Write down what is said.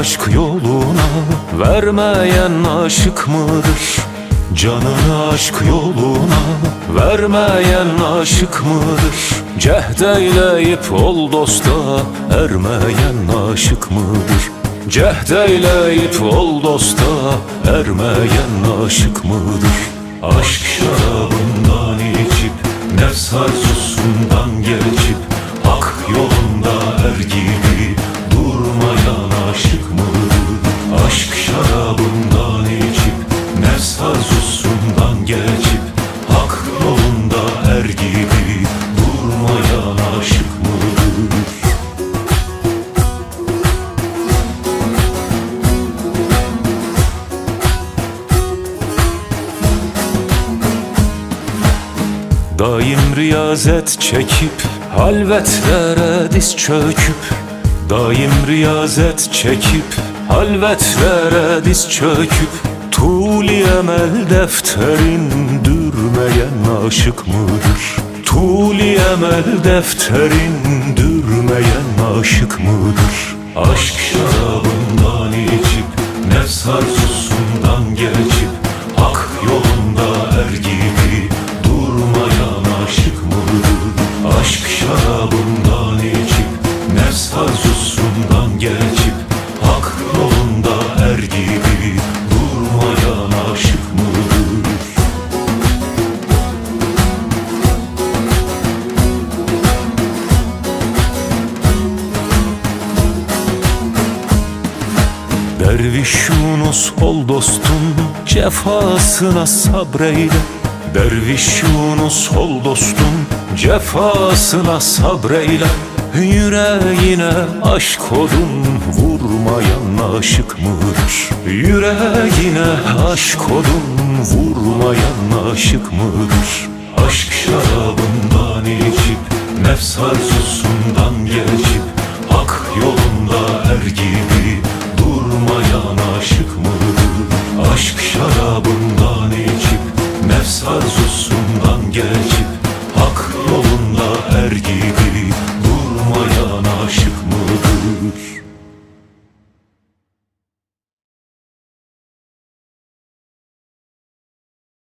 aşk yoluna vermeyen aşık mıdır? Canını aşk yoluna vermeyen aşık mıdır? Cehd eyleyip ol dosta ermeyen aşık mıdır? Cehd eyleyip ol dosta ermeyen aşık mıdır? Aşk şarabından içip nefs arzusundan geçip Hak yolunda er gibi Daim riyazet çekip halvetlere diz çöküp Daim riyazet çekip halvetlere diz çöküp Tuli emel defterin dürmeyen aşık mıdır? Tuli emel defterin dürmeyen aşık mıdır? Aşk şarabından içip nefs arzusundan geçip Derviş Yunus ol dostum cefasına sabreyle Derviş Yunus ol dostum cefasına sabreyle Yüreğine aşk odun vurmayan aşık mıdır? Yüreğine aşk odun vurmayan aşık mıdır? Aşk şarabından içip nefs arzusundan geçip Hak yolunda er gibi aşık mı? Aşk şarabından içip Nefs arzusundan geçip Hak yolunda ergi